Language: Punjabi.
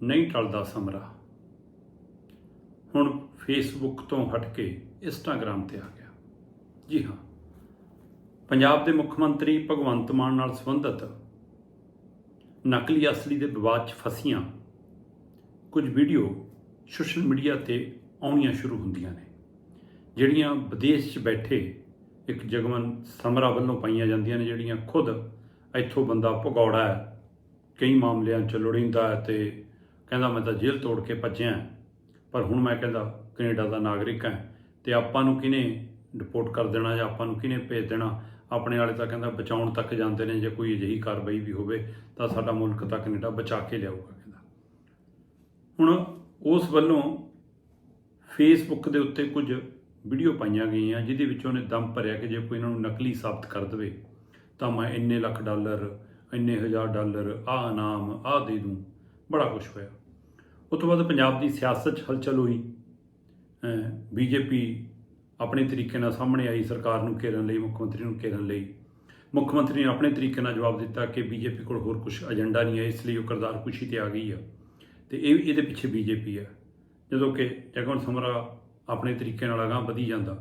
ਨਹੀਂ ਟਲਦਾ ਸਮਰਾ। ਹੁਣ ਫੇਸਬੁੱਕ ਤੋਂ ਹਟ ਕੇ ਇੰਸਟਾਗ੍ਰam ਤੇ ਆ ਗਿਆ। ਜੀ ਹਾਂ, ਪੰਜਾਬ ਦੇ ਮੁੱਖ ਮੰਤਰੀ ਭਗਵੰਤ ਮਾਨ ਨਾਲ ਸੰਬੰਧਿਤ ਨਕਲੀ ਅਸਲੀ ਦੇ ਵਿਵਾਦ 'ਚ ਫਸੀਆਂ, ਕੁਝ ਵੀਡੀਓ ਸੋਸ਼ਲ ਮੀਡੀਆ ਤੇ ਆਉਣੀਆਂ ਸ਼ੁਰੂ ਹੁੰਦੀਆਂ ਨੇ, ਜਿਹੜੀਆਂ ਵਿਦੇਸ਼ 'ਚ ਬੈਠੇ ਇੱਕ ਜਗਮਨ ਸਮਰਾ ਵੱਲੋਂ ਪਾਈਆਂ ਜਾਂਦੀਆਂ ਨੇ, ਜਿਹੜੀਆਂ ਖੁਦ ਇੱਥੋਂ ਬੰਦਾ ਭਗੌੜਾ ਹੈ, ਕਈ ਮਾਮਲਿਆਂ 'ਚ ਲੋੜੀਂਦਾ ਹੈ ਤੇ ਕਹਿੰਦਾ, ਮੈਂ ਤਾਂ ਜੇਲ੍ਹ ਤੋੜ ਕੇ ਭੱਜਿਆ ਪਰ ਹੁਣ ਮੈਂ ਕਹਿੰਦਾ, ਕੈਨੇਡਾ ਦਾ ਨਾਗਰਿਕ ਹਾਂ ਤੇ ਆਪਾਂ ਨੂੰ ਕਿਹਨੇ ਡਿਪੋਰਟ ਕਰ ਦੇਣਾ ਜਾਂ ਆਪਾਂ ਨੂੰ ਕਿਹਨੇ ਭੇਜ ਦੇਣਾ? ਆਪਣੇ ਵਾਲੇ ਤਾਂ ਕਹਿੰਦਾ ਬਚਾਉਣ ਤੱਕ ਜਾਂਦੇ ਨੇ, ਜੇ ਕੋਈ ਅਜਿਹੀ ਕਾਰਵਾਈ ਵੀ ਹੋਵੇ ਤਾਂ ਸਾਡਾ ਮੁਲਕ ਤਾਂ ਕੈਨੇਡਾ ਬਚਾ ਕੇ ਲਿਆਊਗਾ ਕਹਿੰਦਾ। ਹੁਣ ਉਸ ਵੱਲੋਂ ਫੇਸਬੁੱਕ ਦੇ ਉੱਤੇ ਕੁਝ ਵੀਡੀਓ ਪਾਈਆਂ ਗਈਆਂ, ਜਿਹਦੇ ਵਿੱਚ ਉਹਨੇ ਦਮ ਭਰਿਆ ਕਿ ਜੇ ਕੋਈ ਇਹਨਾਂ ਨੂੰ ਨਕਲੀ ਸਾਬਤ ਕਰ ਦੇਵੇ, ਤਾਂ ਮੈਂ ਇੰਨੇ ਲੱਖ ਡਾਲਰ, ਇੰਨੇ ਹਜ਼ਾਰ ਡਾਲਰ, ਆਹ ਇਨਾਮ, ਆਹ ਦੇ ਦੂੰ। ਬੜਾ ਕੁਝ ਹੋਇਆ। ਉਸ ਤੋਂ ਬਾਅਦ ਪੰਜਾਬ ਦੀ ਸਿਆਸਤ 'ਚ ਹਲਚਲ ਹੋਈ। ਬੀਜੇਪੀ ਆਪਣੇ ਤਰੀਕੇ ਨਾਲ ਸਾਹਮਣੇ ਆਈ, ਸਰਕਾਰ ਨੂੰ ਘੇਰਨ ਲਈ, ਮੁੱਖ ਮੰਤਰੀ ਨੂੰ ਘੇਰਨ ਲਈ। ਮੁੱਖ ਮੰਤਰੀ ਨੇ ਆਪਣੇ ਤਰੀਕੇ ਨਾਲ ਜਵਾਬ ਦਿੱਤਾ ਕਿ ਬੀਜੇਪੀ ਕੋਲ ਹੋਰ ਕੁਝ ਏਜੰਡਾ ਨਹੀਂ ਹੈ, ਇਸ ਲਈ ਉਹ ਕਰਦਾਰ ਕੁਸ਼ੀ ਤੇ ਆ ਗਈ ਆ। ਤੇ ਇਹ ਇਹਦੇ ਪਿੱਛੇ ਬੀਜੇਪੀ ਹੈ ਜਦੋਂ ਕਿ ਜਗਨ ਸਮਰਾ ਆਪਣੇ ਤਰੀਕੇ ਨਾਲ ਅਗਾਂਹ ਵਧੀ ਜਾਂਦਾ